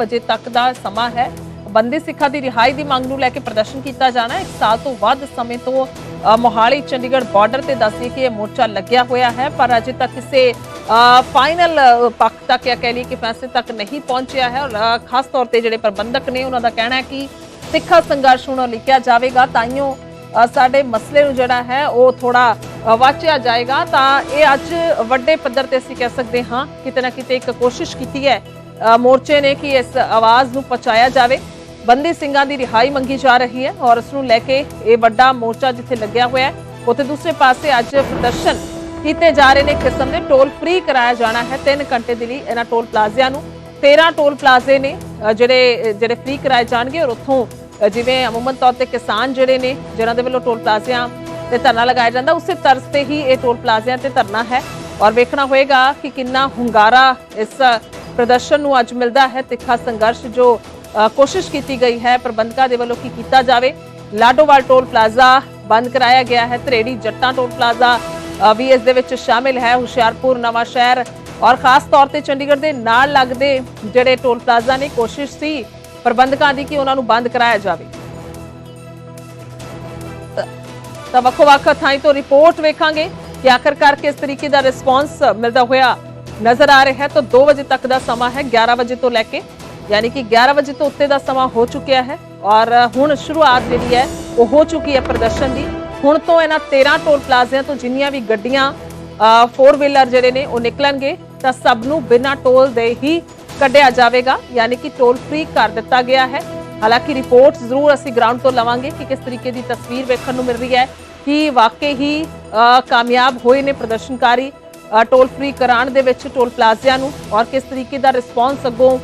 ਵਜੇ ਤੱਕ ਦਾ ਸਮਾਂ ਹੈ। ਬੰਦੀ ਸਿੱਖਾਂ ਦੀ ਰਿਹਾਈ ਦੀ ਮੰਗ ਨੂੰ ਲੈ ਕੇ ਪ੍ਰਦਰਸ਼ਨ ਕੀਤਾ ਜਾਣਾ ਹੈ। ਇੱਕ ਸਾਲ ਤੋਂ ਵੱਧ ਸਮੇਂ ਤੋਂ ਮੋਹਾਲੀ ਚੰਡੀਗੜ੍ਹ ਬਾਰਡਰ ਤੇ ਦੱਸਦੀ ਕਿ ਇਹ ਮੋਰਚਾ ਲੱਗਿਆ ਹੋਇਆ ਹੈ, ਪਰ ਅਜੇ ਤੱਕ ਕਿਸੇ ਫਾਈਨਲ ਪੱਖ ਤੱਕ ਜਾਂ ਕਹਿ ਲਈਏ ਕਿ ਫੈਸਲੇ ਤੱਕ ਨਹੀਂ ਪਹੁੰਚਿਆ ਹੈ। ਔਰ ਖਾਸ ਤੌਰ ਤੇ ਜਿਹੜੇ ਪ੍ਰਬੰਧਕ ਨੇ, ਉਹਨਾਂ ਦਾ ਕਹਿਣਾ ਹੈ ਕਿ ਸਿੱਖਾ ਸੰਘਰਸ਼ ਹੁਣ ਲਿਖਿਆ ਜਾਵੇਗਾ। ਤਾਈਓ ਸਾਡੇ ਮਸਲੇ ਨੂੰ ਜਿਹੜਾ ਹੈ, ਉਹ ਥੋੜਾ ਵਾਚਿਆ ਜਾਏਗਾ। ਤਾਂ ਇਹ ਅੱਜ ਵੱਡੇ ਪੱਧਰ ਤੇ ਅਸੀਂ ਕਹਿ ਸਕਦੇ ਹਾਂ, ਕਿਤੇ ਨਾ ਕਿਤੇ ਇੱਕ ਕੋਸ਼ਿਸ਼ ਕੀਤੀ ਹੈ ਮੋਰਚੇ ਨੇ ਕਿ ਇਸ ਆਵਾਜ਼ ਨੂੰ ਪਹੁੰਚਾਇਆ ਜਾਵੇ। ਬੰਦੀ ਸਿੰਘਾਂ ਦੀ ਰਿਹਾਈ ਮੰਗੀ ਜਾ ਰਹੀ ਹੈ ਔਰ ਉਸ ਨੂੰ ਲੈ ਕੇ ਇਹ ਵੱਡਾ ਮੋਰਚਾ ਜਿੱਥੇ ਲੱਗਿਆ ਹੋਇਆ ਹੈ, ਉੱਥੇ ਦੂਸਰੇ ਪਾਸੇ ਅੱਜ ਪ੍ਰਦਰਸ਼ਨ ਕੀਤੇ ਜਾ ਰਹੇ ਨੇ। ਕਿਸਮ ਦੇ ਟੋਲ ਫ੍ਰੀ ਕਰਾਇਆ ਜਾਣਾ ਹੈ 3 ਘੰਟੇ ਦੇ ਲਈ ਇਹਨਾਂ ਟੋਲ ਪਲਾਜ਼ਿਆਂ ਨੂੰ। 13 ਟੋਲ ਪਲਾਜ਼ੇ ਨੇ ਜਿਹੜੇ ਜਿਹੜੇ ਫ੍ਰੀ ਕਰਾਏ ਜਾਣਗੇ ਔਰ ਉੱਥੋਂ ਜਿਵੇਂ ਅਮੂਮਨ ਤੌਰ ਤੇ ਕਿਸਾਨ ਜਿਹੜੇ ਨੇ ਜਿਨ੍ਹਾਂ ਦੇ ਵੱਲੋਂ ਟੋਲ ਪਲਾਜ਼ਿਆਂ ਤੇ ਧਰਨਾ ਲਗਾਇਆ ਜਾਂਦਾ, ਉਸੇ ਤਰਜ਼ ਤੇ ਹੀ ਇਹ ਟੋਲ ਪਲਾਜ਼ਿਆਂ ਤੇ ਧਰਨਾ ਹੈ। ਔਰ ਵੇਖਣਾ ਹੋਏਗਾ ਕਿ ਕਿੰਨਾ ਹੁੰਗਾਰਾ ਇਸ ਪ੍ਰਦਰਸ਼ਨ ਨੂੰ ਅੱਜ ਮਿਲਦਾ ਹੈ ਤਿੱਖਾ ਸੰਘਰਸ਼ ਜੋ ਕੋਸ਼ਿਸ਼ ਕੀਤੀ ਗਈ ਹੈ ਪ੍ਰਬੰਧਕਾਂ ਦੇ ਵੱਲੋਂ ਕੀ ਕੀਤਾ ਜਾਵੇ। ਲਾਡੋਵਾਲ ਟੋਲ ਪਲਾਜ਼ਾ ਬੰਦ ਕਰਾਇਆ ਗਿਆ ਹੈ ਧਰੇੜੀ ਜੱਟਾਂ ਟੋਲ ਪਲਾਜ਼ਾ ਵੀ ਇਸ ਦੇ ਵਿੱਚ ਸ਼ਾਮਿਲ ਹੈ, ਹੁਸ਼ਿਆਰਪੁਰ, ਨਵਾਂ ਸ਼ਹਿਰ ਔਰ ਖਾਸ ਤੌਰ ਤੇ ਚੰਡੀਗੜ੍ਹ ਦੇ ਨਾਲ ਲੱਗਦੇ ਜਿਹੜੇ ਟੋਲ ਪਲਾਜ਼ਾ ਨੇ, ਕੋਸ਼ਿਸ਼ ਸੀ ਪ੍ਰਬੰਧਕਾਂ ਦੀ ਕਿ ਉਹਨਾਂ ਨੂੰ ਬੰਦ ਕਰਾਇਆ ਜਾਵੇ। ਤਾਂ ਵੱਖੋ ਵੱਖ ਥਾਈਂ ਤੋਂ ਰਿਪੋਰਟ ਵੇਖਾਂਗੇ ਕਿ ਆਖਰਕਾਰ ਕਿਸ ਤਰੀਕੇ ਦਾ ਰਿਸਪੌਂਸ ਮਿਲਦਾ ਹੋਇਆ ਨਜ਼ਰ ਆ ਰਿਹਾ ਹੈ ਤਾਂ 2 ਵਜੇ ਤੱਕ ਦਾ ਸਮਾਂ ਹੈ 11 ਵਜੇ ਤੋਂ ਲੈ ਕੇ, ਯਾਨੀ ਕਿ 11 ਵਜੇ ਤੋਂ ਉੱਤੇ ਦਾ ਸਮਾਂ ਹੋ ਚੁੱਕਿਆ ਹੈ ਔਰ ਹੁਣ ਸ਼ੁਰੂਆਤ ਜਿਹੜੀ ਹੈ, ਉਹ ਹੋ ਚੁੱਕੀ ਹੈ ਪ੍ਰਦਰਸ਼ਨ ਦੀ। ਹੁਣ ਤੋਂ ਇਹਨਾਂ 13 ਟੋਲ ਪਲਾਜ਼ਿਆਂ ਤੋਂ ਜਿੰਨੀਆਂ ਵੀ ਗੱਡੀਆਂ ਫੋਰ ਵੀਲਰ ਜਿਹੜੇ ਨੇ, ਉਹ ਨਿਕਲਣਗੇ, ਤਾਂ ਸਭ ਨੂੰ ਬਿਨਾਂ ਟੋਲ ਦੇ ਹੀ ਕੱਢਿਆ ਜਾਵੇਗਾ, ਯਾਨੀ ਕਿ ਟੋਲ ਫ੍ਰੀ ਕਰ ਦਿੱਤਾ ਗਿਆ ਹੈ। ਹਾਲਾਂਕਿ ਰਿਪੋਰਟ ਜ਼ਰੂਰ ਅਸੀਂ ਗਰਾਊਂਡ ਤੋਂ ਲਵਾਂਗੇ ਕਿ ਕਿਸ ਤਰੀਕੇ ਦੀ ਤਸਵੀਰ ਵੇਖਣ ਨੂੰ ਮਿਲ ਰਹੀ ਹੈ, ਕਿ ਵਾਕਈ ਹੀ ਕਾਮਯਾਬ ਹੋਏ ਨੇ ਪ੍ਰਦਰਸ਼ਨਕਾਰੀ। ਟੋਲ ਫ੍ਰੀ ਕਰਾਉਣ ਦੇ ਵਿੱਚ ਟੋਲ ਪਲਾਜ਼ਿਆਂ ਨੂੰ ਔਰ ਕਿਸ ਤਰੀਕੇ ਦਾ ਰਿਸਪੌਂਸ ਅੱਗੋਂ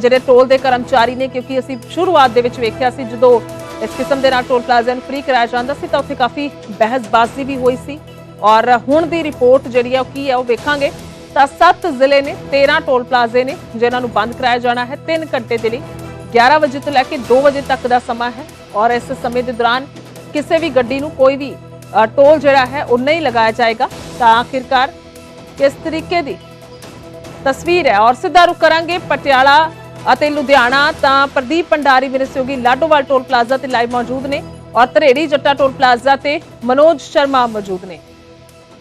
ਜਿਹੜੇ ਟੋਲ ਦੇ ਕਰਮਚਾਰੀ ਨੇ, ਕਿਉਂਕਿ ਅਸੀਂ ਸ਼ੁਰੂਆਤ ਦੇ ਵਿੱਚ ਵੇਖਿਆ ਸੀ, ਜਦੋਂ ਇਸ ਕਿਸਮ ਦੇ ਨਾਲ ਟੋਲ ਪਲਾਜ਼ਿਆਂ ਨੂੰ ਫ੍ਰੀ ਕਰਾਇਆ ਜਾਂਦਾ ਸੀ, ਤਾਂ ਉੱਥੇ ਕਾਫੀ ਬਹਿਸਬਾਜ਼ੀ ਵੀ ਹੋਈ ਸੀ। ਔਰ ਹੁਣ ਦੀ ਰਿਪੋਰਟ ਜਿਹੜੀ ਆ, ਉਹ ਕੀ ਹੈ ਉਹ ਵੇਖਾਂਗੇ। ਤਾਂ 7 ਜ਼ਿਲ੍ਹੇ ਨੇ 13 ਟੋਲ ਪਲਾਜ਼ੇ ਨੇ, ਜਿਨ੍ਹਾਂ ਨੂੰ ਬੰਦ ਕਰਾਇਆ ਜਾਣਾ ਹੈ 3 ਘੰਟੇ ਦੇ ਲਈ। 11 ਵਜੇ ਤੋਂ ਲੈ ਕੇ 2 ਵਜੇ ਤੱਕ ਦਾ ਸਮਾਂ ਹੈ, ਔਰ ਇਸ ਸਮੇਂ ਦੇ ਦੌਰਾਨ ਕਿਸੇ ਵੀ ਗੱਡੀ ਨੂੰ ਕੋਈ ਵੀ ਟੋਲ ਜਿਹੜਾ ਹੈ, ਉਹ ਨਹੀਂ ਲਗਾਇਆ ਜਾਏਗਾ। ਤਾਂ ਆਖਿਰਕਾਰ ਕਿਸ ਤਰੀਕੇ ਦੀ ਤਸਵੀਰ ਹੈ? ਔਰ ਸਿੱਧਾ ਰੁਕ ਕਰਾਂਗੇ ਪਟਿਆਲਾ ਅਤੇ ਲੁਧਿਆਣਾ। ਤਾਂ ਪ੍ਰਦੀਪ ਭੰਡਾਰੀ, ਮੇਰੇ ਸਹਿਯੋਗੀ ਲਾਡੋਵਾਲ ਟੋਲ ਪਲਾਜ਼ਾ ਤੇ ਲਾਈਵ ਮੌਜੂਦ ਨੇ ਔਰ ਧਰੇੜੀ ਜੱਟਾ ਟੋਲ ਪਲਾਜ਼ਾ ਤੇ ਮਨੋਜ ਸ਼ਰਮਾ ਮੌਜੂਦ ਨੇ।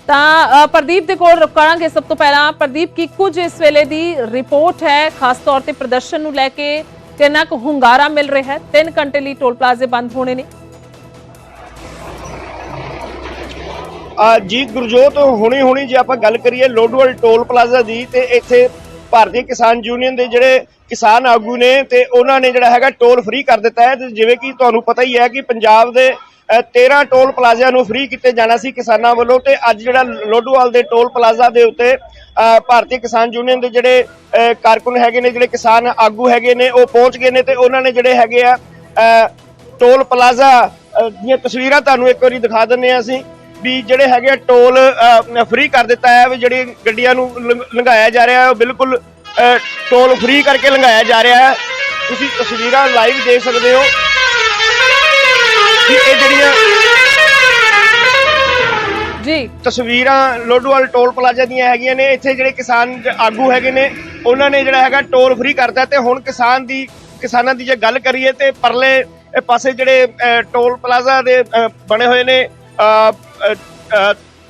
ਤਾਂ ਪ੍ਰਦੀਪ ਦੇ ਕੋਲ ਰੁਕਾਂਗੇ ਸਭ ਤੋਂ ਪਹਿਲਾਂ। ਪ੍ਰਦੀਪ, ਕੀ ਕੁਝ ਇਸ ਵੇਲੇ ਦੀ ਰਿਪੋਰਟ ਹੈ? ਖਾਸ ਤੌਰ ਤੇ ਪ੍ਰਦਰਸ਼ਨ ਨੂੰ ਲੈ ਕੇ ਕਿੰਨਾ ਕੁ ਹੁੰਗਾਰਾ ਮਿਲ ਰਿਹਾ ਹੈ? 3 ਘੰਟੇ ਲਈ ਟੋਲ ਪਲਾਜ਼ੇ ਬੰਦ ਹੋਣੇ ਨੇ। ਜੀ ਗੁਰਜੋਤ ਹੁਣੀ ਹੁਣੀ ਜੇ ਆਪਾਂ ਗੱਲ ਕਰੀਏ ਲੋਡਵਲ ਟੋਲ ਪਲਾਜ਼ਾ ਦੀ ਤੇ ਇੱਥੇ ਭਾਰਤੀ ਕਿਸਾਨ ਯੂਨੀਅਨ ਦੇ ਜਿਹੜੇ ਕਿਸਾਨ ਆਗੂ ਨੇ ਤੇ ਉਹਨਾਂ ਨੇ ਜਿਹੜਾ ਹੈਗਾ ਟੋਲ ਫ੍ਰੀ ਕਰ ਦਿੱਤਾ ਹੈ। ਤੇ ਜਿਵੇਂ ਕਿ ਤੁਹਾਨੂੰ ਪਤਾ ਹੀ ਹੈ ਕਿ ਪੰਜਾਬ ਦੇ ਅ, 13 ਟੋਲ ਪਲਾਜ਼ਿਆਂ ਨੂੰ ਫ੍ਰੀ ਕੀਤੇ ਜਾਣਾ ਸੀ ਕਿਸਾਨਾਂ ਵੱਲੋਂ ਤੇ ਅੱਜ ਜਿਹੜਾ ਲੋਡੋਵਾਲ ਦੇ ਟੋਲ ਪਲਾਜ਼ਾ ਦੇ ਉੱਤੇ ਭਾਰਤੀ ਕਿਸਾਨ ਯੂਨੀਅਨ ਦੇ ਜਿਹੜੇ ਕਾਰਕੁਨ ਹੈਗੇ ਨੇ ਜਿਹੜੇ ਕਿਸਾਨ ਆਗੂ ਹੈਗੇ ਨੇ ਉਹ ਪਹੁੰਚ ਗਏ ਨੇ ਤੇ ਉਹਨਾਂ ਨੇ ਜਿਹੜੇ ਹੈਗੇ ਆ ਟੋਲ ਪਲਾਜ਼ਾ ਦੀਆਂ ਤਸਵੀਰਾਂ ਤੁਹਾਨੂੰ ਇੱਕ ਵਾਰੀ ਦਿਖਾ ਦਿੰਨੇ ਆ ਅਸੀਂ। ਵੀ ਜਿਹੜੇ ਹੈਗੇ ਟੋਲ ਫ੍ਰੀ ਕਰ ਦਿੱਤਾ ਹੈ ਵੀ ਜਿਹੜੀ ਗੱਡੀਆਂ ਨੂੰ ਲੰਘ- ਲੰਘਾਇਆ ਜਾ ਰਿਹਾ ਹੈ ਉਹ ਬਿਲਕੁਲ ਟੋਲ ਫ੍ਰੀ ਕਰਕੇ ਲੰਘਾਇਆ ਜਾ ਰਿਹਾ ਹੈ। ਤੁਸੀਂ ਤਸਵੀਰਾਂ ਲਾਈਵ ਦੇਖ ਸਕਦੇ ਹੋ। ਕਿ ਇਹ ਜਿਹੜੀਆਂ ਜੀ। ਤਸਵੀਰਾਂ ਲੋਡੋਵਾਲ ਟੋਲ ਪਲਾਜ਼ਾ ਦੀਆਂ ਹੈਗੀਆਂ ਨੇ। ਇੱਥੇ ਜਿਹੜੇ ਕਿਸਾਨ ਆਗੂ ਹੈਗੇ ਨੇ ਉਹਨਾਂ ਨੇ ਜਿਹੜਾ ਹੈਗਾ ਟੋਲ ਫ੍ਰੀ ਕਰਤਾ ਤੇ ਹੁਣ ਕਿਸਾਨ ਦੀ ਕਿਸਾਨਾਂ ਦੀ ਜੇ ਗੱਲ ਕਰੀਏ ਤੇ ਪਰਲੇ ਇਹ ਪਾਸੇ ਜਿਹੜੇ ਟੋਲ ਪਲਾਜ਼ਾ ਦੇ ਬਣੇ ਹੋਏ ਨੇ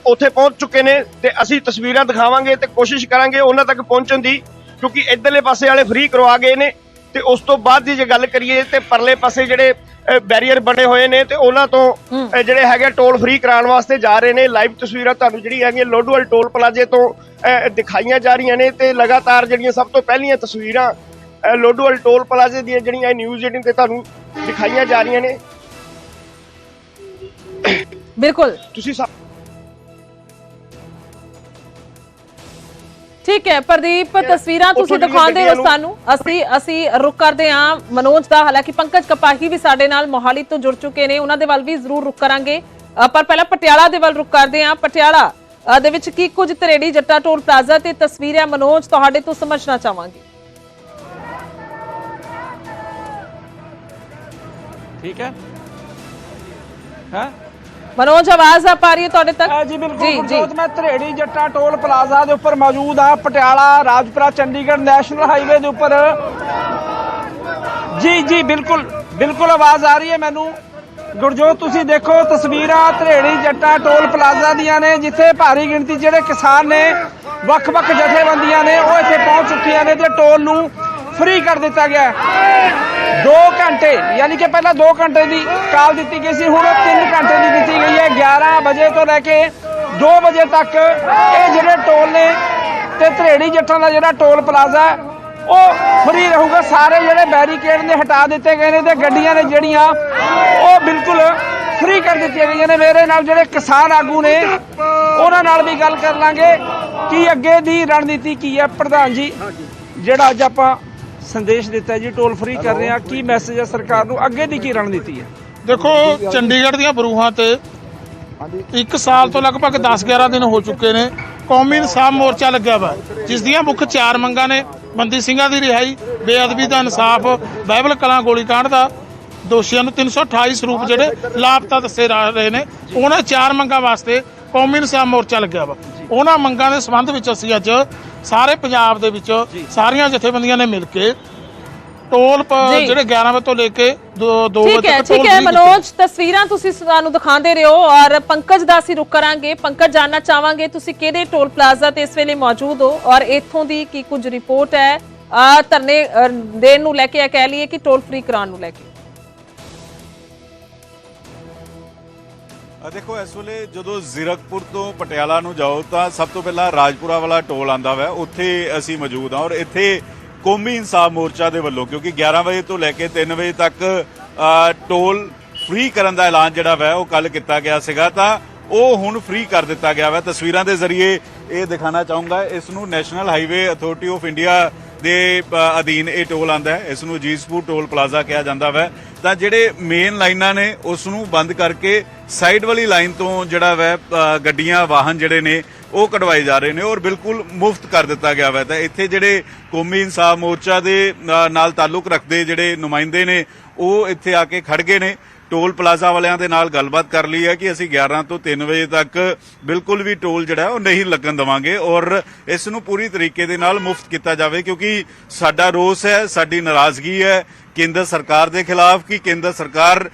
ਉੱਥੇ ਪਹੁੰਚ ਚੁੱਕੇ ਨੇ ਤੇ ਅਸੀਂ ਤਸਵੀਰਾਂ ਦਿਖਾਵਾਂਗੇ ਤੇ ਕੋਸ਼ਿਸ਼ ਕਰਾਂਗੇ ਉਹਨਾਂ ਤੱਕ ਪਹੁੰਚਣ ਦੀ ਕਿਉਂਕਿ ਇਧਰਲੇ ਪਾਸੇ ਵਾਲੇ ਫ੍ਰੀ ਕਰਵਾ ਗਏ ਨੇ ਤੇ ਉਸ ਤੋਂ ਬਾਅਦ ਦੀ ਜੇ ਗੱਲ ਕਰੀਏ ਤੇ ਪਰਲੇ ਪਾਸੇ ਜਿਹੜੇ ਬੈਰੀਅਰ ਬਣੇ ਹੋਏ ਨੇ ਤੇ ਉਹਨਾਂ ਤੋਂ ਜਿਹੜੇ ਹੈਗੇ ਟੋਲ ਫ੍ਰੀ ਕਰਾਉਣ ਵਾਸਤੇ ਜਾ ਰਹੇ ਨੇ। ਲਾਈਵ ਤਸਵੀਰਾਂ ਤੁਹਾਨੂੰ ਜਿਹੜੀ ਹੈਗੀਆਂ ਲੋਡੋਵਾਲ ਟੋਲ ਪਲਾਜ਼ੇ ਤੋਂ ਦਿਖਾਈਆਂ ਜਾ ਰਹੀਆਂ ਨੇ ਤੇ ਲਗਾਤਾਰ ਜਿਹੜੀਆਂ ਸਭ ਤੋਂ ਪਹਿਲੀਆਂ ਤਸਵੀਰਾਂ ਅ, ਲੋਡੋਵਾਲ ਟੋਲ ਪਲਾਜ਼ੇ ਦੀਆਂ ਜਿਹੜੀਆਂ ਨਿਊਜ਼ 18 ਤੇ ਤੁਹਾਨੂੰ ਦਿਖਾਈਆਂ ਜਾ ਰਹੀਆਂ ਨੇ। ਬਿਲਕੁਲ। ਤੁਸੀਂ ਸਭ ਠੀਕ ਹੈ ਪ੍ਰਦੀਪ ਤਸਵੀਰਾਂ ਤੁਸੀਂ ਉੱਥੋਂ ਦਿਖਾਉਂਦੇ ਹੋ ਗੱਡੀਆਂ ਨੂੰ- ਸਾਨੂੰ। ਅਸੀਂ ਅਸੀਂ ਰੁਕ ਕਰਦੇ ਹਾਂ। ਮਨੋਜ ਦਾ ਹਾਲਾਂਕਿ ਪੰਕਜ ਕਪਾਹੀ ਵੀ ਸਾਡੇ ਨਾਲ ਮੋਹਾਲੀ ਤੋਂ ਜੁੜ ਚੁੱਕੇ ਨੇ। ਉਹਨਾਂ ਦੇ ਵੱਲ ਵੀ ਜ਼ਰੂਰ ਰੁਕ ਕਰਾਂਗੇ। ਅ, ਪਰ ਪਹਿਲਾਂ ਪਟਿਆਲਾ ਦੇ ਵੱਲ ਰੁਕ ਕਰਦੇ ਹਾਂ। ਪਟਿਆਲਾ ਅ, ਦੇ ਵਿੱਚ ਕੀ ਕੁਝ ਤਰੇੜੀ ਜੱਟਾ ਟੋਲ ਪਲਾਜ਼ਾ ਤੇ ਤਸਵੀਰਾਂ ਮਨੋਜ ਤੁਹਾਡੇ ਤੋਂ ਸਮਝਣਾ ਚਾਹਾਂਗੇ। ਠੀਕ ਹੈ। ਹੈ? ਮਨੋਜ ਆਵਾਜ਼ ਆ ਪਾ ਰਹੀ ਹੈ ਤੁਹਾਡੇ ਤੱਕ? ਜੀ ਬਿਲਕੁਲ ਗੁਰਜੋਤ ਮੈਂ ਧਰੇੜੀ ਜੱਟਾ ਟੋਲ ਪਲਾਜ਼ਾ ਦੇ ਉੱਪਰ ਮੌਜੂਦ ਆ ਪਟਿਆਲਾ ਰਾਜਪੁਰਾ ਚੰਡੀਗੜ੍ਹ ਨੈਸ਼ਨਲ ਹਾਈਵੇ ਦੇ ਉੱਪਰ। ਜੀ ਜੀ ਬਿਲਕੁਲ ਬਿਲਕੁਲ ਆਵਾਜ਼ ਆ ਰਹੀ ਹੈ ਮੈਨੂੰ। ਗੁਰਜੋਤ ਤੁਸੀਂ ਦੇਖੋ ਤਸਵੀਰਾਂ ਧਰੇੜੀ ਜੱਟਾ ਟੋਲ ਪਲਾਜ਼ਾ ਦੀਆਂ ਨੇ ਜਿੱਥੇ ਭਾਰੀ ਗਿਣਤੀ ਜਿਹੜੇ ਕਿਸਾਨ ਨੇ ਵੱਖ-ਵੱਖ ਜਥੇਬੰਦੀਆਂ ਨੇ ਉਹ ਇੱਥੇ ਪਹੁੰਚ ਚੁੱਕੀਆਂ ਨੇ ਤੇ ਟੋਲ ਨੂੰ ਫ੍ਰੀ ਕਰ ਦਿੱਤਾ ਗਿਆ ਹੈ। 2 ਘੰਟੇ, ਯਾਨੀ ਕਿ ਪਹਿਲਾਂ 2 ਘੰਟੇ ਦੀ ਕਾਲ ਦਿੱਤੀ ਗਈ ਸੀ, ਹੁਣ 3 ਘੰਟੇ ਦੀ ਦਿੱਤੀ ਗਈ ਹੈ। 11 ਵਜੇ ਤੋਂ ਲੈ ਕੇ 2 ਵਜੇ ਤੱਕ ਇਹ ਜਿਹੜੇ ਟੋਲ ਨੇ ਤੇ ਧਰੇੜੀ ਜੱਟਾਂ ਦਾ ਜਿਹੜਾ ਟੋਲ ਪਲਾਜ਼ਾ ਉਹ ਫਰੀ ਰਹੂਗਾ। ਸਾਰੇ ਜਿਹੜੇ ਬੈਰੀਕੇਡ ਨੇ ਹਟਾ ਦਿੱਤੇ ਗਏ ਨੇ ਤੇ ਗੱਡੀਆਂ ਨੇ ਜਿਹੜੀਆਂ, ਉਹ ਬਿਲਕੁਲ ਫਰੀ ਕਰ ਦਿੱਤੀਆਂ ਗਈਆਂ ਨੇ। ਮੇਰੇ ਨਾਲ ਜਿਹੜੇ ਕਿਸਾਨ ਆਗੂ ਨੇ, ਉਹਨਾਂ ਨਾਲ ਵੀ ਗੱਲ ਕਰ ਲਾਂਗੇ ਕਿ ਅੱਗੇ ਦੀ ਰਣਨੀਤੀ ਕੀ ਹੈ। ਪ੍ਰਧਾਨ ਜੀ, ਜਿਹੜਾ ਅੱਜ ਆਪਾਂ ਸੰਦੇਸ਼ ਦਿੱਤਾ ਜੀ ਟੋਲ ਫ੍ਰੀ ਕਰ ਰਹੇ ਆ ਕੀ ਮੈਸੇਜ ਹੈ ਸਰਕਾਰ ਨੂੰ? ਅੱਗੇ ਦੀ ਕੀ ਰਣਨੀਤੀ ਹੈ? ਦੇਖੋ ਚੰਡੀਗੜ੍ਹ ਦੀਆਂ ਬਰੂਹਾਂ ਤੇ ਇੱਕ ਸਾਲ ਤੋਂ ਲਗਭਗ 10-11 ਦਿਨ ਹੋ ਚੁੱਕੇ ਨੇ। ਕੌਮੀ ਇਨਸਾਫ ਮੋਰਚਾ ਲੱਗਿਆ ਵਾ ਜਿਸ ਦੀਆਂ ਮੁੱਖ ਚਾਰ ਮੰਗਾਂ ਨੇ ਬੰਦੀ ਸਿੰਘਾਂ ਦੀ ਰਿਹਾਈ ਬੇਅਦਬੀ ਦਾ ਇਨਸਾਫ ਬਾਈਬਲ ਕਲਾਂ ਗੋਲੀकांड ਦਾ ਦੋਸ਼ੀਆਂ ਨੂੰ 328 ਸਰੂਪ ਜਿਹੜੇ ਲਾਪਤਾ ਦੱਸੇ ਜਾ ਰਹੇ ਨੇ ਉਹਨਾਂ ਚਾਰ ਮੰਗਾਂ ਵਾਸਤੇ ਕੌਮੀ ਇਨਸਾਫ ਮੋਰਚਾ ਲੱਗਿਆ ਵਾ। ਉਹਨਾਂ ਮੰਗਾਂ ਦੇ ਸੰਬੰਧ ਵਿੱਚ ਅਸੀਂ ਅੱਜ ਸਾਰੇ ਪੰਜਾਬ ਦੇ ਵਿੱਚ ਸਾਰੀਆਂ ਜਥੇਬੰਦੀਆਂ ਨੇ ਮਿਲ ਕੇ ਟੋਲ। ਜਿਹੜੇ 11 ਵਜੇ ਤੋਂ ਲੈ ਕੇ 2 2 ਠੀਕ ਵਜੇ ਹੈ ਤੱਕ ਠੀਕ ਟੋਲ ਹੈ free ਕੀਤੇ। ਮਨੋਜ ਤਸਵੀਰਾਂ ਤੁਸੀਂ ਸਾਨੂੰ ਦਿਖਾਉਂਦੇ ਰਹੋ ਔਰ ਪੰਕਜ ਦਾ ਅਸੀਂ ਰੁਕ ਕਰਾਂਗੇ ਪੰਕਜ ਜਾਨਣਾ ਚਾਹਾਂਗੇ ਤੁਸੀਂ ਕਿਹੜੇ ਟੋਲ ਪਲਾਜ਼ਾ ਤੇ ਇਸ ਵੇਲੇ ਮੌਜੂਦ ਹੋ ਔਰ ਇੱਥੋਂ ਦੀ ਕੀ ਕੁਝ ਰਿਪੋਰਟ ਹੈ ਆ ਧਰਨੇ ਦੇਣ ਨੂੰ ਲੈ ਕੇ ਇਹ ਕਹਿ ਲਈਏ ਕਿ ਟੋਲ ਫ੍ਰੀ ਕਰਾਉਣ ਨੂੰ ਲੈ ਕੇ ਦੇਖੋ, ਇਸ ਵੇਲੇ ਜਦੋਂ ਜ਼ੀਰਕਪੁਰ ਤੋਂ ਪਟਿਆਲਾ ਨੂੰ ਜਾਓ, ਤਾਂ ਸਭ ਤੋਂ ਪਹਿਲਾਂ ਰਾਜਪੁਰਾ ਵਾਲਾ ਟੋਲ ਆਂਦਾ ਵਾ। ਉੱਥੇ ਅਸੀਂ ਮੌਜੂਦ ਹਾਂ ਔਰ ਇੱਥੇ ਕੌਮੀ ਇਨਸਾਫ ਮੋਰਚਾ ਦੇ ਵੱਲੋਂ, ਕਿਉਂਕਿ 11 ਵਜੇ ਤੋਂ ਲੈ ਕੇ 3 ਵਜੇ ਤੱਕ ਟੋਲ ਫ੍ਰੀ ਕਰਨ ਦਾ ਐਲਾਨ ਜਿਹੜਾ ਵਾ, ਉਹ ਕੱਲ ਕੀਤਾ ਗਿਆ ਸੀਗਾ। ਤਾਂ ਉਹ ਹੁਣ ਫ੍ਰੀ ਕਰ ਦਿੱਤਾ ਗਿਆ ਵਾ। ਤਸਵੀਰਾਂ ਦੇ ਜ਼ਰੀਏ ਇਹ ਦਿਖਾਣਾ ਚਾਹੂੰਗਾ। ਇਸ ਨੂੰ national highway authority of India ਦੇ ਅਧੀਨ ਇਹ ਟੋਲ ਆਂਦਾ ਹੈ, ਇਸ ਨੂੰ ਜੀਸਪੂਰ ਟੋਲ ਪਲਾਜ਼ਾ ਕਿਹਾ ਜਾਂਦਾ ਵੈ। ਤਾਂ ਜਿਹੜੇ ਮੇਨ ਲਾਈਨਾਂ ਨੇ, ਉਸ ਨੂੰ ਬੰਦ ਕਰਕੇ ਸਾਈਡ ਵਾਲੀ ਲਾਈਨ ਤੋਂ ਜਿਹੜਾ ਵੈ ਗੱਡੀਆਂ, ਵਾਹਨ ਜਿਹੜੇ ਨੇ, ਉਹ ਕਢਵਾਏ ਜਾ ਰਹੇ ਨੇ ਔਰ ਬਿਲਕੁਲ ਮੁਫਤ ਕਰ ਦਿੱਤਾ ਗਿਆ ਵੈ। ਤਾਂ ਇੱਥੇ ਜਿਹੜੇ ਕੌਮੀ ਇਨਸਾਫ ਮੋਰਚਾ ਦੇ ਨਾਲ ਤਾਲੁਕ ਰੱਖਦੇ ਜਿਹੜੇ ਨੁਮਾਇੰਦੇ ਨੇ, ਉਹ ਇੱਥੇ ਆ ਕੇ ਖੜ ਗਏ ਨੇ। ਟੋਲ ਪਲਾਜ਼ਾ ਵਾਲਿਆਂ ਦੇ ਨਾਲ ਗੱਲਬਾਤ ਕਰ ਲਈ ਹੈ ਕਿ ਅਸੀਂ 11 ਤੋਂ 3 ਵਜੇ ਤੱਕ ਬਿਲਕੁਲ ਵੀ ਟੋਲ ਜਿਹੜਾ ਉਹ ਨਹੀਂ ਲੱਗਣ ਦਵਾਂਗੇ ਔਰ ਇਸ ਨੂੰ ਪੂਰੀ ਤਰੀਕੇ ਦੇ ਨਾਲ ਮੁਫਤ ਕੀਤਾ ਜਾਵੇ ਕਿਉਂਕਿ ਸਾਡਾ ਰੋਸ ਹੈ ਸਾਡੀ ਨਾਰਾਜ਼ਗੀ ਹੈ ਕੇਂਦਰ ਸਰਕਾਰ ਦੇ ਖਿਲਾਫ ਕਿ ਕੇਂਦਰ ਸਰਕਾਰ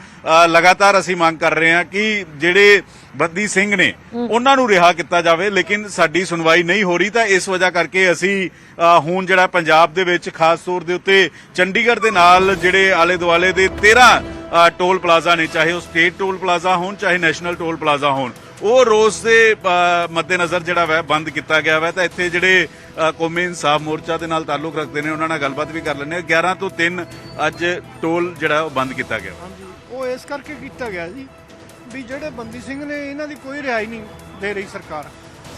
ਲਗਾਤਾਰ ਅਸੀਂ ਮੰਗ ਕਰ ਰਹੇ ਹਾਂ ਕਿ ਜਿਹੜੇ ਬੰਦੀ ਸਿੰਘ ਨੇ ਉਹਨਾਂ ਨੂੰ ਰਿਹਾ ਕੀਤਾ ਜਾਵੇ ਲੇਕਿਨ ਸਾਡੀ ਸੁਣਵਾਈ ਨਹੀਂ ਹੋ ਰਹੀ ਤਾਂ ਇਸ ਵਜ੍ਹਾ ਕਰਕੇ ਅਸੀਂ ਹੁਣ ਜਿਹੜਾ ਪੰਜਾਬ ਦੇ ਵਿੱਚ ਖਾਸ ਤੌਰ ਦੇ ਉੱਤੇ ਚੰਡੀਗੜ੍ਹ ਦੇ ਨਾਲ ਜਿਹੜੇ ਆਲੇ ਦੁਆਲੇ ਦੇ 13 ਅ, ਟੋਲ ਪਲਾਜ਼ਾ ਨੇ, ਚਾਹੇ ਉਹ ਸਟੇਟ ਟੋਲ ਪਲਾਜ਼ਾ ਹੋਣ, ਚਾਹੇ ਨੈਸ਼ਨਲ ਟੋਲ ਪਲਾਜ਼ਾ ਹੋਣ, ਉਹ ਰੋਜ਼ ਦੇ ਮੱਦੇਨਜ਼ਰ ਜਿਹੜਾ ਵੈ, ਬੰਦ ਕੀਤਾ ਗਿਆ ਵੈ। ਤਾਂ ਇੱਥੇ ਜਿਹੜੇ ਕੌਮੀ ਇਨਸਾਫ ਮੋਰਚਾ ਦੇ ਨਾਲ ਤਾਲੁਕ ਰੱਖਦੇ ਨੇ, ਉਹਨਾਂ ਨਾਲ ਗੱਲਬਾਤ ਵੀ ਕਰ ਲੈਂਦੇ ਹਾਂ। 11 ਤੋਂ 3 ਅੱਜ ਟੋਲ ਜਿਹੜਾ ਉਹ ਬੰਦ ਕੀਤਾ ਗਿਆ। ਹਾਂਜੀ, ਉਹ ਇਸ ਕਰਕੇ ਕੀਤਾ ਗਿਆ ਜੀ ਵੀ ਜਿਹੜੇ ਬੰਦੀ ਸਿੰਘ ਨੇ, ਇਹਨਾਂ ਦੀ ਕੋਈ ਰਿਹਾਈ ਨਹੀਂ ਦੇ ਰਹੀ ਸਰਕਾਰ।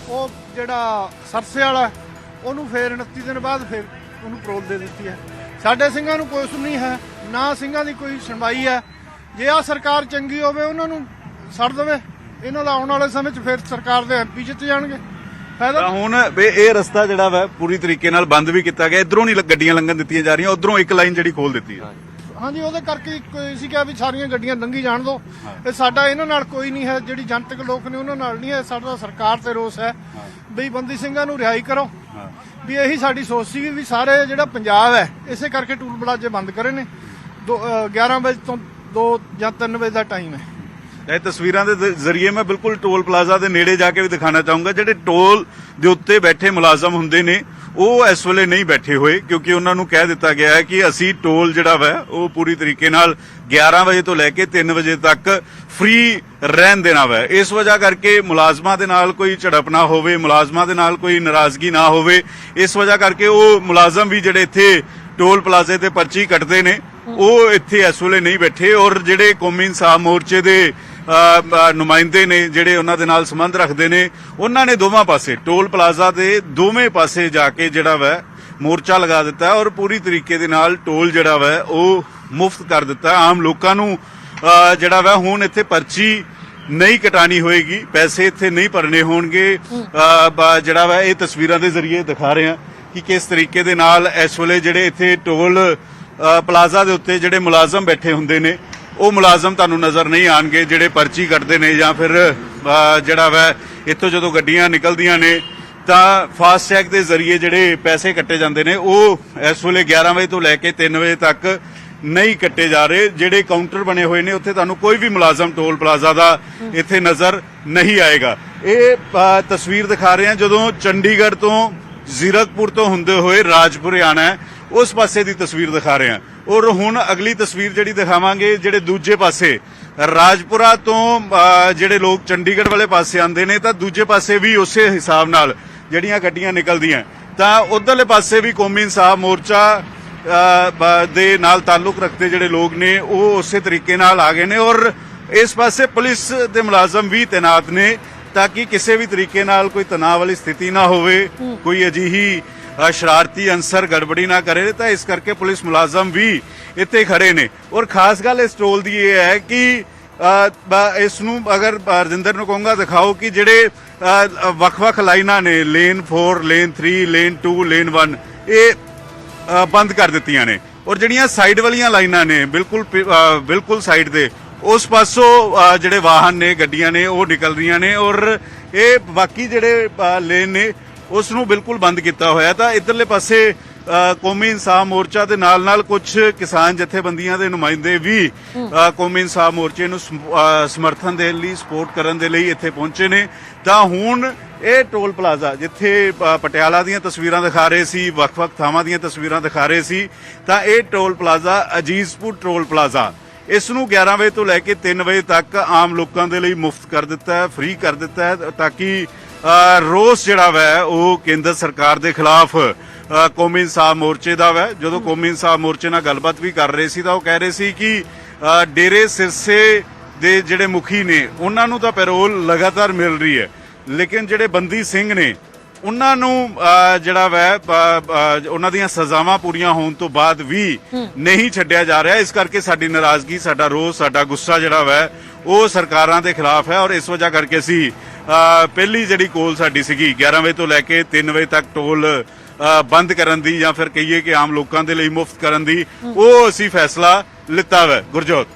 ਉਹ ਜਿਹੜਾ ਸਰਸੇ ਵਾਲਾ, ਉਹਨੂੰ ਫੇਰ 29 ਦਿਨ ਬਾਅਦ ਫੇਰ ਉਹਨੂੰ ਪਰੋਲ ਦੇ ਦਿੱਤੀ ਹੈ। ਸਾਡੇ ਸਿੰਘਾਂ ਨੂੰ ਕੋਈ ਸੁਣੀ ਹੈ। ਨਾ ਸਿੰਘਾਂ ਦੀ ਕੋਈ ਸੁਣਵਾਈ ਹੈ। ਜੇ ਆ ਸਰਕਾਰ ਚੰਗੀ ਹੋਵੇ ਉਹਨਾਂ ਨੂੰ ਛੱਡ ਦੇਵੇ। ਇਹਨਾਂ ਦਾ ਆਉਣ ਵਾਲੇ ਸਮੇਂ 'ਚ ਫਿਰ ਸਰਕਾਰ ਦੇ ਐਮਪੀ ਜਿੱਤ ਜਾਣਗੇ। ਫਾਇਦਾ? ਤਾਂ ਹੁਣ ਵੀ ਇਹ ਰਸਤਾ ਜਿਹੜਾ ਵਾ ਪੂਰੀ ਤਰੀਕੇ ਨਾਲ ਬੰਦ ਵੀ ਕੀਤਾ ਗਿਆ। ਇਧਰੋਂ ਨਹੀਂ ਲ- ਗੱਡੀਆਂ ਲੰਘਣ ਦਿੱਤੀਆਂ ਜਾ ਰਹੀਆਂ ਉਧਰੋਂ ਇੱਕ ਲਾਈਨ ਜਿਹੜੀ ਖੋਲ ਦਿੱਤੀ ਹੈ। ਹਾਂਜੀ ਉਹਦੇ ਕਰਕੇ ਕੋਈ ਸੀ ਕਿਹਾ ਵੀ ਸਾਰੀਆਂ ਗੱਡੀਆਂ ਲੰਘੀ ਜਾਣ ਦੋ। ਇਹ ਸਾਡਾ ਇਹਨਾਂ ਨਾਲ ਕੋਈ ਨਹੀਂ ਹੈ ਜਿਹੜੀ ਜਨਤਕ ਲੋਕ ਨੇ ਉਹਨਾਂ ਨਾਲ ਨਹੀਂ ਹੈ। ਸਾਡਾ ਸਰਕਾਰ ਤੇ ਰੋਸ ਹੈ ਵੀ ਬੰਦੀ ਸਿੰਘਾਂ ਨੂੰ ਰਿਹਾਈ ਕਰੋ। ਵੀ ਇਹੀ ਸਾਡੀ ਸੋਚ ਸੀ ਵੀ ਸਾਰੇ ਜਿਹੜਾ ਪੰਜਾਬ ਹੈ ਇਸੇ ਕਰਕੇ ਟੂਲ ਪਲਾਜ਼ੇ ਬੰਦ ਕਰੇ ਨੇ। ਦੋ- ਅਹ 11 ਵਜੇ ਤੋਂ 2 ਜਾਂ 3 ਵਜੇ ਦਾ ਟਾਈਮ ਹੈ। ਇਹ ਤਸਵੀਰਾਂ ਦੇ ਜ਼- ਜ਼ਰੀਏ ਮੈਂ ਬਿਲਕੁਲ ਟੋਲ ਪਲਾਜ਼ਾ ਦੇ ਨੇੜੇ ਜਾ ਕੇ ਵੀ ਦਿਖਾਣਾ ਚਾਹੂੰਗਾ। ਜਿਹੜੇ ਟੋਲ ਦੇ ਉੱਤੇ ਬੈਠੇ ਮੁਲਾਜ਼ਮ ਹੁੰਦੇ ਨੇ, ਉਹ ਇਸ ਵੇਲੇ ਨਹੀਂ ਬੈਠੇ ਹੋਏ, ਕਿਉਂਕਿ ਉਹਨਾਂ ਨੂੰ ਕਹਿ ਦਿੱਤਾ ਗਿਆ ਹੈ ਕਿ ਅਸੀਂ ਟੋਲ ਜਿਹੜਾ ਵਾ, ਉਹ ਪੂਰੀ ਤਰੀਕੇ ਨਾਲ 11 ਵਜੇ ਤੋਂ ਲੈ ਕੇ 3 ਵਜੇ ਤੱਕ ਫ੍ਰੀ ਰਹਿਣ ਦੇਣਾ ਵਾ। ਇਸ ਵਜ੍ਹਾ ਕਰਕੇ ਮੁਲਾਜ਼ਮਾਂ ਦੇ ਨਾਲ ਕੋਈ ਝੜਪ ਨਾ ਹੋਵੇ, ਮੁਲਾਜ਼ਮਾਂ ਦੇ ਨਾਲ ਕੋਈ ਨਾਰਾਜ਼ਗੀ ਨਾ ਹੋਵੇ। ਇਸ ਵਜ੍ਹਾ ਕਰਕੇ ਉਹ ਮੁਲਾਜ਼ਮ ਵੀ ਜਿਹੜੇ ਇੱਥੇ ਟੋਲ ਪਲਾਜ਼ੇ ਤੇ ਪਰਚੀ ਕੱਟਦੇ ਨੇ ਉਹ ਇੱਥੇ ਇਸ ਵੇਲੇ ਨਹੀਂ ਬੈਠੇ ਔਰ ਜਿਹੜੇ ਕੌਮੀ ਇਨਸਾਫ ਮੋਰਚੇ ਦੇ ਨੁਮਾਇੰਦੇ ਨੇ, ਜਿਹੜੇ ਉਹਨਾਂ ਦੇ ਨਾਲ ਸੰਬੰਧ ਰੱਖਦੇ ਨੇ, ਉਹਨਾਂ ਨੇ ਦੋਵਾਂ ਪਾਸੇ, ਟੋਲ ਪਲਾਜ਼ਾ ਦੇ ਦੋਵੇਂ ਪਾਸੇ ਜਾ ਕੇ ਜਿਹੜਾ ਵੈ, ਮੋਰਚਾ ਲਗਾ ਦਿੱਤਾ ਔਰ ਪੂਰੀ ਤਰੀਕੇ ਦੇ ਨਾਲ ਟੋਲ ਜਿਹੜਾ ਵੈ, ਉਹ ਮੁਫਤ ਕਰ ਦਿੱਤਾ। ਆਮ ਲੋਕਾਂ ਨੂੰ ਜਿਹੜਾ ਵੈ, ਹੁਣ ਇੱਥੇ ਪਰਚੀ ਨਹੀਂ ਕਟਾਣੀ ਹੋਏਗੀ, ਪੈਸੇ ਇੱਥੇ ਨਹੀਂ ਭਰਨੇ ਹੋਣਗੇ। ਜਿਹੜਾ ਵਾ, ਇਹ ਤਸਵੀਰਾਂ ਦੇ ਜ਼ਰੀਏ ਦਿਖਾ ਰਹੇ ਹਾਂ ਕਿ ਕਿਸ ਤਰੀਕੇ ਦੇ ਨਾਲ ਇਸ ਵੇਲੇ ਜਿਹੜੇ ਇੱਥੇ ਟੋਲ ਪਲਾਜ਼ਾ ਦੇ ਉੱਤੇ ਜਿਹੜੇ ਮੁਲਾਜ਼ਮ ਬੈਠੇ ਹੁੰਦੇ ਨੇ, ਉਹ ਮੁਲਾਜ਼ਮ ਤੁਹਾਨੂੰ ਨਜ਼ਰ ਨਹੀਂ ਆਣਗੇ, ਜਿਹੜੇ ਪਰਚੀ ਕੱਟਦੇ ਨੇ ਜਾਂ ਫਿਰ ਜਿਹੜਾ ਵੈ, ਇੱਥੋਂ ਜਦੋਂ ਗੱਡੀਆਂ ਨਿਕਲਦੀਆਂ ਨੇ, ਤਾਂ ਫਾਸਟ ਟੈਗ ਦੇ ਜ਼ਰੀਏ ਜਿਹੜੇ ਪੈਸੇ ਕੱਟੇ ਜਾਂਦੇ ਨੇ, ਉਹ ਇਸ ਵੇਲੇ 11 ਵਜੇ ਤੋਂ ਲੈ ਕੇ 3 ਵਜੇ ਤੱਕ ਨਹੀਂ ਕੱਟੇ ਜਾ ਰਹੇ। ਜਿਹੜੇ ਕਾਊਂਟਰ ਬਣੇ ਹੋਏ ਨੇ, ਉੱਥੇ ਤੁਹਾਨੂੰ ਕੋਈ ਵੀ ਮੁਲਾਜ਼ਮ ਟੋਲ ਪਲਾਜ਼ਾ ਦਾ ਇੱਥੇ ਨਜ਼ਰ ਨਹੀਂ ਆਏਗਾ। ਇਹ ਤਸਵੀਰ ਦਿਖਾ ਰਹੇ ਹਾਂ, ਜਦੋਂ ਚੰਡੀਗੜ੍ਹ ਤੋਂ ਜ਼ੀਰਕਪੁਰ ਤੋਂ ਹੁੰਦੇ ਹੋਏ ਰਾਜਪੁਰ ਆਣਾ ਹੈ ਉਸ ਪਾਸੇ ਦੀ ਤਸਵੀਰ ਦਿਖਾ ਰਹੇ ਹਾਂ। ਔਰ ਹੁਣ ਅਗਲੀ ਤਸਵੀਰ ਜਿਹੜੀ ਦਿਖਾਵਾਂਗੇ ਜਿਹੜੇ ਦੂਜੇ ਪਾਸੇ ਰਾਜਪੁਰਾ ਤੋਂ ਜਿਹੜੇ ਲੋਕ ਚੰਡੀਗੜ੍ਹ ਵਾਲੇ ਪਾਸੇ ਆਉਂਦੇ ਨੇ ਤਾਂ ਦੂਜੇ ਪਾਸੇ ਵੀ ਉਸੇ ਹਿਸਾਬ ਨਾਲ ਜਿਹੜੀਆਂ ਗੱਡੀਆਂ ਨਿਕਲਦੀਆਂ। ਤਾਂ ਉਧਰਲੇ ਪਾਸੇ ਵੀ ਕੌਮੀ ਇਨਸਾਫ ਮੋਰਚਾ ਦੇ ਨਾਲ ਤਾਲੁਕ ਰੱਖਦੇ ਜਿਹੜੇ ਲੋਕ ਨੇ ਉਹ ਉਸੇ ਤਰੀਕੇ ਨਾਲ ਆ ਗਏ ਨੇ। ਔਰ ਇਸ ਪਾਸੇ ਪੁਲਿਸ ਦੇ ਮੁਲਾਜ਼ਮ ਵੀ ਤਾਇਨਾਤ ਨੇ ਤਾਂ ਕਿ ਕਿਸੇ ਵੀ ਤਰੀਕੇ ਨਾਲ ਕੋਈ ਤਣਾਅ ਵਾਲੀ ਸਥਿਤੀ ਨਾ ਹੋਵੇ ਕੋਈ ਅਜਿਹੀ ਸ਼ਰਾਰਤੀ ਅੰਸਰ ਗੜਬੜੀ ਨਾ ਕਰੇ, ਤਾਂ ਇਸ ਕਰਕੇ ਪੁਲਿਸ ਮੁਲਾਜ਼ਮ ਵੀ ਇੱਥੇ ਖੜੇ ਨੇ। ਔਰ ਖਾਸ ਗੱਲ ਇਸ ਟੋਲ ਦੀ ਇਹ ਹੈ ਕਿ ਇਸ ਨੂੰ ਅਗਰ ਰਜਿੰਦਰ ਨੂੰ ਕਹੂੰਗਾ, ਦਿਖਾਓ ਕਿ ਜਿਹੜੇ ਵੱਖ-ਵੱਖ ਲਾਈਨਾਂ ਨੇ, ਲੇਨ 4 ਲੇਨ 3 ਲੇਨ 2 ਲੇਨ 1 ਇਹ ਬੰਦ ਕਰ ਦਿੱਤੀਆਂ ਨੇ। ਔਰ ਜਿਹੜੀਆਂ ਸਾਈਡ ਵਾਲੀਆਂ ਲਾਈਨਾਂ ਨੇ, ਬਿਲਕੁਲ ਬਿਲਕੁਲ ਸਾਈਡ ਦੇ ਉਸ ਪਾਸੋਂ ਜਿਹੜੇ ਵਾਹਨ ਨੇ, ਗੱਡੀਆਂ ਨੇ, ਉਹ ਨਿਕਲ ਰਹੀਆਂ ਨੇ। ਔਰ ਇਹ ਬਾਕੀ ਜਿਹੜੇ ਲੇਨ ਨੇ ਉਸ ਨੂੰ ਬਿਲਕੁਲ ਬੰਦ ਕੀਤਾ ਹੋਇਆ ਤਾਂ ਇਧਰਲੇ ਪਾਸੇ ਕੌਮੀ ਇਨਸਾਫ ਮੋਰਚਾ ਦੇ ਨਾਲ ਨਾਲ ਕੁਝ ਕਿਸਾਨ ਜਥੇਬੰਦੀਆਂ ਦੇ ਨੁਮਾਇੰਦੇ ਵੀ ਕੌਮੀ ਇਨਸਾਫ ਮੋਰਚੇ ਨੂੰ ਸਮਰਥਨ ਦੇਣ ਲਈ, ਸਪੋਰਟ ਕਰਨ ਦੇ ਲਈ ਇੱਥੇ ਪਹੁੰਚੇ ਨੇ। ਤਾਂ ਹੁਣ ਇਹ ਟੋਲ ਪਲਾਜ਼ਾ ਜਿੱਥੇ ਪਟਿਆਲਾ ਦੀਆਂ ਤਸਵੀਰਾਂ ਦਿਖਾ ਰਹੇ ਸੀ, ਵੱਖ-ਵੱਖ ਥਾਵਾਂ ਦੀਆਂ ਤਸਵੀਰਾਂ ਦਿਖਾ ਰਹੇ ਸੀ, ਤਾਂ ਇਹ toll plaza Azizpur toll plaza. ਇਸ ਨੂੰ 11 ਵਜੇ ਤੋਂ ਲੈ ਕੇ 3 ਵਜੇ ਤੱਕ ਆਮ ਲੋਕਾਂ ਦੇ ਲਈ ਮੁਫਤ ਕਰ ਦਿੱਤਾ ਹੈ, ਫ੍ਰੀ ਕਰ ਦਿੱਤਾ ਹੈ, ਤਾਂ ਕਿ ਰੋਸ ਜਿਹੜਾ ਵੈ ਉਹ ਕੇਂਦਰ ਸਰਕਾਰ ਦੇ ਖਿਲਾਫ ਕੌਮੀ ਇਨਸਾਫ ਮੋਰਚੇ ਦਾ ਵੈ। ਜਦੋਂ ਕੌਮੀ ਇਨਸਾਫ ਮੋਰਚੇ ਨਾਲ ਗੱਲਬਾਤ ਵੀ ਕਰ ਰਹੇ ਸੀ ਤਾਂ ਉਹ ਕਹਿ ਰਹੇ ਸੀ ਕਿ ਡੇਰੇ ਸਿਰਸੇ ਦੇ ਜਿਹੜੇ ਮੁਖੀ ਨੇ ਉਹਨਾਂ ਨੂੰ ਤਾਂ ਪੈਰੋਲ ਲਗਾਤਾਰ ਮਿਲ ਰਹੀ ਹੈ। ਲੇਕਿਨ ਜਿਹੜੇ ਬੰਦੀ ਸਿੰਘ ਨੇ ਉਹਨਾਂ ਨੂੰ ਜਿਹੜਾ ਵੈ ਉਹਨਾਂ ਦੀਆਂ ਸਜ਼ਾਵਾਂ ਪੂਰੀਆਂ ਹੋਣ ਤੋਂ ਬਾਅਦ ਵੀ ਨਹੀਂ ਛੱਡਿਆ ਜਾ ਰਿਹਾ। ਇਸ ਕਰਕੇ ਸਾਡੀ ਨਾਰਾਜ਼ਗੀ ਸਾਡਾ ਰੋਸ ਸਾਡਾ ਗੁੱਸਾ ਜਿਹੜਾ ਵੈ ਉਹ ਸਰਕਾਰਾਂ ਦੇ ਖਿਲਾਫ ਹੈ ਔਰ ਇਸ ਵਜ੍ਹਾ ਕਰਕੇ ਅਸੀਂ ਪਹਿਲੀ ਜਿਹੜੀ ਕੋਲ ਸਾਡੀ ਸੀਗੀ 11 ਵਜੇ ਤੋਂ ਲੈ ਕੇ 3 ਵਜੇ ਤੱਕ ਟੋਲ ਅਹ, ਬੰਦ ਕਰਨ ਦੀ ਜਾਂ ਫਿਰ ਕਹੀਏ ਕਿ ਆਮ ਲੋਕਾਂ ਦੇ ਲਈ ਮੁਫਤ ਕਰਨ ਦੀ ਉਹ ਅਸੀਂ ਫੈਸਲਾ ਲਿੱਤਾ ਵੈ ਗੁਰਜੋਤ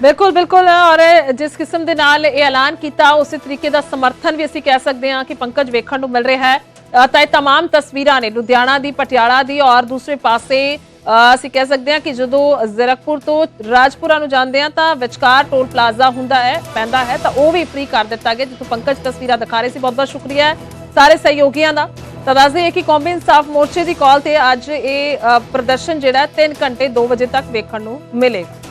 ਬਿਲਕੁਲ ਬਿਲਕੁਲ ਔਰ ਜਿਸ ਕਿਸਮ ਦੇ ਨਾਲ ਇਹ ਐਲਾਨ ਕੀਤਾ ਉਸੇ ਤਰੀਕੇ ਦਾ ਸਮਰਥਨ ਵੀ ਅਸੀਂ ਕਹਿ ਸਕਦੇ ਹਾਂ ਕਿ ਪੰਕਜ ਵੇਖਣ ਨੂੰ ਮਿਲ ਰਿਹਾ ਹੈ ਅ, ਤਾਂ ਇਹ तमाम ਤਸਵੀਰਾਂ ਨੇ ਲੁਧਿਆਣਾ ਦੀ ਪਟਿਆਲਾ ਦੀ ਔਰ ਦੂਸਰੇ ਪਾਸੇ ਅ, ਅਸੀਂ ਕਹਿ ਸਕਦੇ ਹਾਂ ਕਿ ਜਦੋਂ ਜ਼ੀਰਕਪੁਰ ਤੋਂ ਰਾਜਪੁਰਾ ਨੂੰ ਜਾਂਦੇ ਆ ਤਾਂ ਵਿਚਕਾਰ ਟੋਲ ਪਲਾਜ਼ਾ ਹੁੰਦਾ ਹੈ, ਪੈਂਦਾ ਹੈ, ਤਾਂ ਉਹ ਵੀ ਫ੍ਰੀ ਕਰ ਦਿੱਤਾ ਗਿਆ, ਜਿੱਥੋਂ ਪੰਕਜ ਤਸਵੀਰਾਂ ਦਿਖਾ ਰਹੇ ਸੀ। ਬਹੁਤ ਬਹੁਤ ਸ਼ੁਕਰੀਆ ਸਾਰੇ ਸਹਿਯੋਗੀਆਂ ਦਾ। ਤਾਂ ਦੱਸਦੇ ਕਿ ਕੌਮੀ ਇਨਸਾਫ ਮੋਰਚੇ ਦੀ ਕਾਲ ਤੇ ਅੱਜ ਇਹ ਪ੍ਰਦਰਸ਼ਨ ਜਿਹੜਾ 3 ਘੰਟੇ 2 ਵਜੇ ਤੱਕ ਵੇਖਣ ਨੂੰ ਮਿਲੇਗਾ।